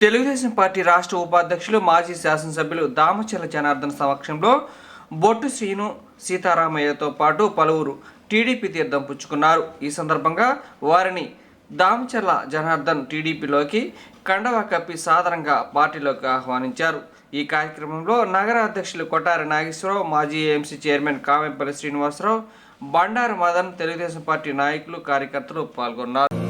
Telugu Desam party రాష్ట్ర ఉపాధ్యక్షులు మాజీ శాసనసభ్యులు దామచల జనార్దన్ సమక్షంలో బొట్టు శ్రీను సీతారామయ్యతో పాటు పలువురు టీడీపీ తీర్థం పుచ్చుకున్నారు. ఈ సందర్భంగా వారిని దామచర్ల జనార్దన్ టీడీపీలోకి కండవా కప్పి సాధారణంగా పార్టీలోకి ఆహ్వానించారు. ఈ కార్యక్రమంలో నగర అధ్యక్షులు కొట్టారి నాగేశ్వరరావు మాజీ AMC chairman Kamepalli Srinivasarao Bandaru Madan Telugudesam party నాయకులు కార్యకర్తలు పాల్గొన్నారు.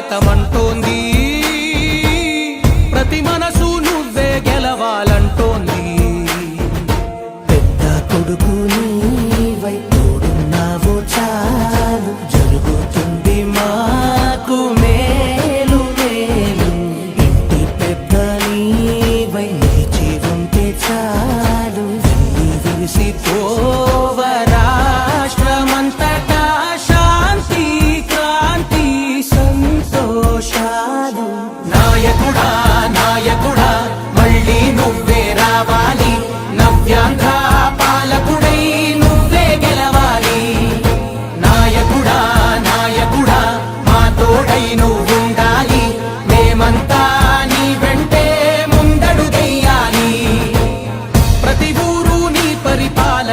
స్వాగతమంటోంది. ప్రతి మనసు నువ్వే గెలవాలి.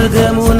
قدمنا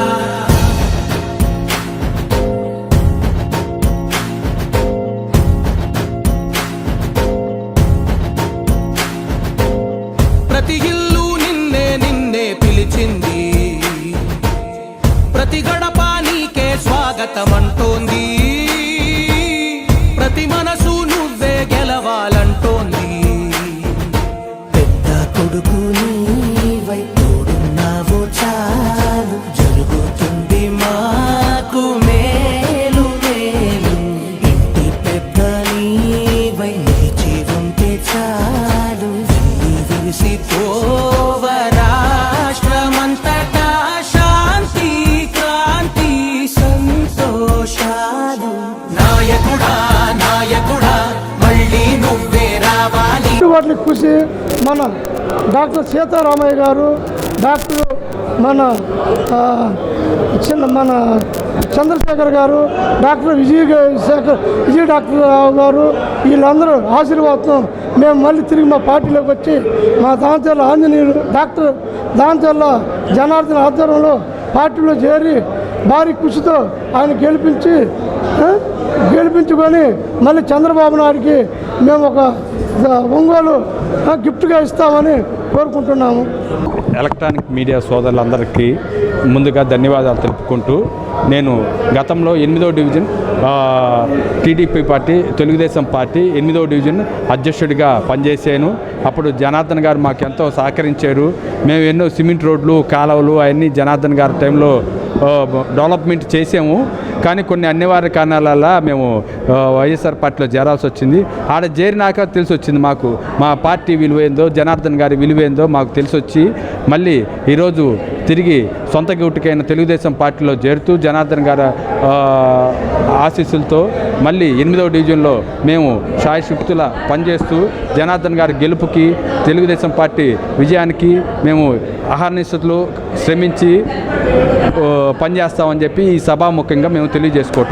స్వాగతమంటోంది మన డాక్టర్ సీతారామయ్య గారు డాక్టర్ మన చిన్న మన చంద్రశేఖర్ గారు డాక్టర్ విజయ్ శేఖర్ విజయ్ డాక్టర్ రావు గారు వీళ్ళందరూ ఆశీర్వాదం. మేము మళ్ళీ తిరిగి మా పార్టీలోకి వచ్చి మా దాంచర్ల ఆంజనేయులు డాక్టర్ దాంచర్ల జనార్దన ఆధ్వర్యంలో పార్టీలో చేరి భారీ కృషితో ఆయన గెలిపించి గెలిపించుకొని మళ్ళీ చంద్రబాబు నాయుడికి మేము ఒక ఒంగోలు గిఫ్ట్గా ఇస్తామని కోరుకుంటున్నాము. ఎలక్ట్రానిక్ మీడియా సోదరులందరికీ ముందుగా ధన్యవాదాలు తెలుపుకుంటూ నేను గతంలో ఎనిమిదో division TDP party Telugudesam party ఎనిమిదో డివిజన్ అధ్యక్షుడిగా పనిచేశాను. అప్పుడు జనార్దన్ గారు మాకు ఎంతో సహకరించారు. మేము ఎన్నో సిమెంట్ రోడ్లు కాలువలు అవన్నీ జనార్దన్ గారి టైంలో డెవలప్మెంట్ చేసాము కానీ కొన్ని అనివార్య కారణాల మేము వైఎస్ఆర్ పార్టీలో చేరాల్సి వచ్చింది. ఆడ చేరినాక తెలిసి వచ్చింది మాకు. మా పార్టీ విలువేందో జనార్దన్ గారి విలువేందో మాకు తెలిసి వచ్చి మళ్ళీ ఈరోజు తిరిగి సొంత గుట్టుకైన తెలుగుదేశం పార్టీలో చేరుతూ జనార్దన్ గారి ఆశీస్సులతో మళ్ళీ ఎనిమిదవ డివిజన్లో మేము షాయశక్తుల పనిచేస్తూ జనార్దన్ గారి గెలుపుకి తెలుగుదేశం పార్టీ విజయానికి మేము అహర్నిశలు శ్రమించి పనిచేస్తామని చెప్పి ఈ సభాముఖంగా మేము తెలియజేసుకోవటం